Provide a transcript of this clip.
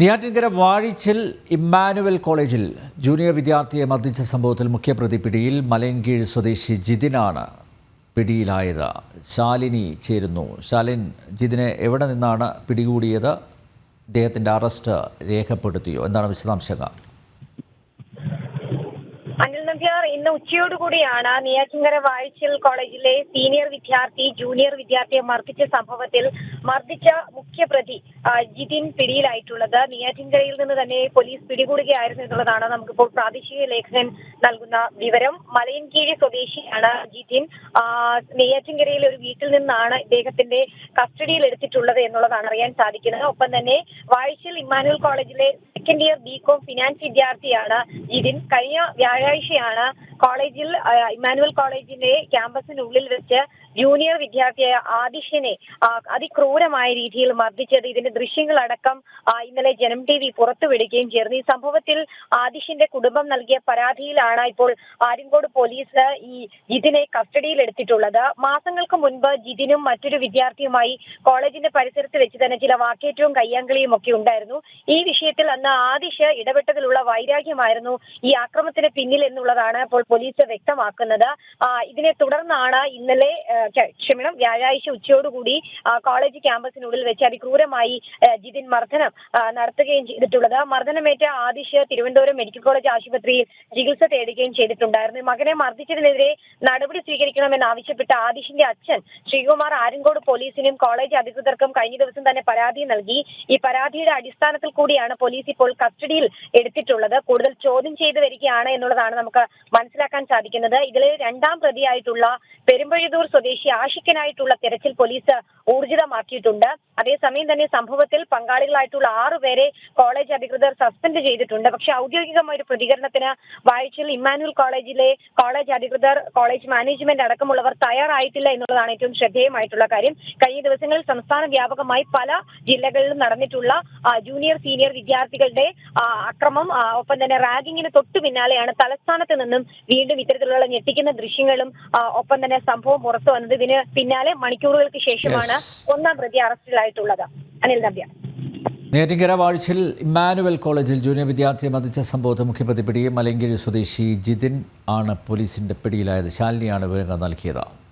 Neyyattinkara Vazhichal Emmanuel കോളേജിൽ junior വിദ്യാർത്ഥിയെ മർദ്ദിച്ച സംഭവത്തിൽ മുഖ്യപ്രതി പിടിയിൽ മലയൻകീഴ് സ്വദേശി ജിതിനാണ് പിടിയിലായത്. ശാലിനി ചേരുന്നു. ശാലിൻ ജിതിനെ എവിടെ നിന്നാണ് പിടികൂടിയത്? അദ്ദേഹത്തിന്റെ അറസ്റ്റ് രേഖപ്പെടുത്തിയോ? എന്താണ് വിശദാംശങ്ങൾ? ഇന്ന് ഉച്ചയോടുകൂടിയാണ് നെയ്യാറ്റിൻകര വാഴ്ചൽ കോളേജിലെ സീനിയർ വിദ്യാർത്ഥി ജൂനിയർ വിദ്യാർത്ഥിയെ മർദ്ദിച്ച സംഭവത്തിൽ മർദ്ദിച്ച മുഖ്യപ്രതി ജിതിൻ പിടിയിലായിട്ടുള്ളത്. നെയ്യാറ്റിൻകരയിൽ നിന്ന് തന്നെ പോലീസ് പിടികൂടുകയായിരുന്നു എന്നുള്ളതാണ് നമുക്കിപ്പോൾ പ്രാദേശിക ലേഖകൻ നൽകുന്ന വിവരം. മലയൻകീഴി സ്വദേശിയാണ് ജിതിൻ. നെയ്യാറ്റിൻകരയിൽ ഒരു വീട്ടിൽ നിന്നാണ് ഇദ്ദേഹത്തിന്റെ കസ്റ്റഡിയിൽ എടുത്തിട്ടുള്ളത് എന്നുള്ളതാണ് അറിയാൻ സാധിക്കുന്നത്. ഒപ്പം തന്നെ വാഴ്ചൽ ഇമ്മാനുവൽ കോളേജിലെ second year B Com finance വിദ്യാർത്ഥിയാണ് ജിതിൻ. കഴിഞ്ഞ വ്യാഴാഴ്ചയാണ് കോളേജിൽ ഇമ്മാനുവൽ കോളേജിന്റെ ക്യാമ്പസിനുള്ളിൽ വെച്ച് ജൂനിയർ വിദ്യാർത്ഥിയായ ആദിഷിനെ ആ, അതിക്രൂരമായ രീതിയിൽ മർദ്ദിച്ചത്. ഇതിന്റെ ദൃശ്യങ്ങളടക്കം ഇന്നലെ ജനം ടി വി പുറത്തുവിടുകയും ചേർന്നു. ഈ സംഭവത്തിൽ ആദിഷിന്റെ കുടുംബം നൽകിയ പരാതിയിലാണ് ഇപ്പോൾ ആര്യങ്കോട് പോലീസ് ഈ ജിതിനെ കസ്റ്റഡിയിൽ എടുത്തിട്ടുള്ളത് മാസങ്ങൾക്ക് മുൻപ് ജിതിനും മറ്റൊരു വിദ്യാർത്ഥിയുമായി കോളേജിന്റെ പരിസരത്ത് വെച്ച് തന്നെ ചില വാക്കേറ്റവും കയ്യാങ്കളിയും ഒക്കെ ഉണ്ടായിരുന്നു. ഈ വിഷയത്തിൽ അന്ന് ആദിഷ് ഇടപെട്ടതിലുള്ള വൈരാഗ്യമായിരുന്നു ഈ ആക്രമണത്തിന് പിന്നിൽ എന്നുള്ളതാണ് ഇപ്പോൾ പോലീസ് വ്യക്തമാക്കുന്നത്. ഇതിനെ തുടർന്നാണ് ഇന്നലെ ക്ഷമണം വ്യാഴാഴ്ച ഉച്ചയോടുകൂടി കോളേജ് ക്യാമ്പസിനുള്ളിൽ വെച്ച് അതിക്രൂരമായി ജിതിൻ മർദ്ദനം നടത്തുകയും ചെയ്തിട്ടുള്ളത്. മർദ്ദനമേറ്റ ആദിഷ് തിരുവനന്തപുരം മെഡിക്കൽ കോളേജ് ആശുപത്രിയിൽ ചികിത്സ തേടുകയും ചെയ്തിട്ടുണ്ടായിരുന്നു. മകനെ മർദ്ദിച്ചതിനെതിരെ നടപടി സ്വീകരിക്കണമെന്ന് ആവശ്യപ്പെട്ട ആദിഷിന്റെ അച്ഛൻ ശ്രീകുമാർ ആരങ്കോട് പോലീസിനും കോളേജ് അധികൃതർക്കും കഴിഞ്ഞ ദിവസം തന്നെ പരാതി നൽകി. ഈ പരാതിയുടെ അടിസ്ഥാനത്തിൽ കൂടിയാണ് പോലീസ് ഇപ്പോൾ കസ്റ്റഡിയിൽ എടുത്തിട്ടുള്ളത്. കൂടുതൽ ചോദ്യം ചെയ്തു വരികയാണ് എന്നുള്ളതാണ് നമുക്ക് മനസ്സിലാക്കാൻ സാധിക്കുന്നത്. ഇതിൽ രണ്ടാം പ്രതിയായിട്ടുള്ള പെരുമ്പഴുതൂർ സ്വദേശി ആഷിക്കനായിട്ടുള്ള തെരച്ചിൽ പോലീസ് ഊർജിതമാക്കിയിട്ടുണ്ട്. അതേസമയം തന്നെ സംഭവത്തിൽ പങ്കാളികളായിട്ടുള്ള ആറുപേരെ കോളേജ് അധികൃതർ സസ്പെൻഡ് ചെയ്തിട്ടുണ്ട്. പക്ഷെ ഔദ്യോഗികമായ ഒരു പ്രതികരണത്തിന് വായിച്ചിൽ ഇമ്മാനുവൽ കോളേജിലെ കോളേജ് അധികൃതർ കോളേജ് മാനേജ്മെന്റ് അടക്കമുള്ളവർ തയ്യാറായിട്ടില്ല എന്നുള്ളതാണ് ഏറ്റവും ശ്രദ്ധേയമായിട്ടുള്ള കാര്യം. കഴിഞ്ഞ ദിവസങ്ങളിൽ സംസ്ഥാന വ്യാപകമായി പല ജില്ലകളിലും നടന്നിട്ടുള്ള ജൂനിയർ സീനിയർ വിദ്യാർത്ഥികളുടെ അക്രമം ഒപ്പം തന്നെ റാഗിങ്ങിന് തൊട്ടു പിന്നാലെയാണ് തലസ്ഥാനത്ത് നിന്നും വീണ്ടും ഇത്തരത്തിലുള്ള ഞെട്ടിക്കുന്ന ദൃശ്യങ്ങളും ഒപ്പം തന്നെ സംഭവം പുറത്തു വന്നത് ഇതിന് പിന്നാലെ മണിക്കൂറുകൾക്ക് ശേഷമാണ് ഒന്നാം പ്രതി അറസ്റ്റിലായിട്ടുള്ളത്. അനിൽ നമ്പ്യ നേരിങ്കര വാഴ്ചയിൽ ഇമ്മാനുവൽ കോളേജിൽ ജൂനിയർ വിദ്യാർത്ഥിയെ മതിച്ച സംഭവത്തെ മുഖ്യപ്രതി പിടിയിൽ മലങ്കിഴി സ്വദേശി ജിതിൻ ആണ് പോലീസിന്റെ പിടിയിലായത്. ശാലിനിയാണ് വിവരങ്ങൾ നൽകിയത്.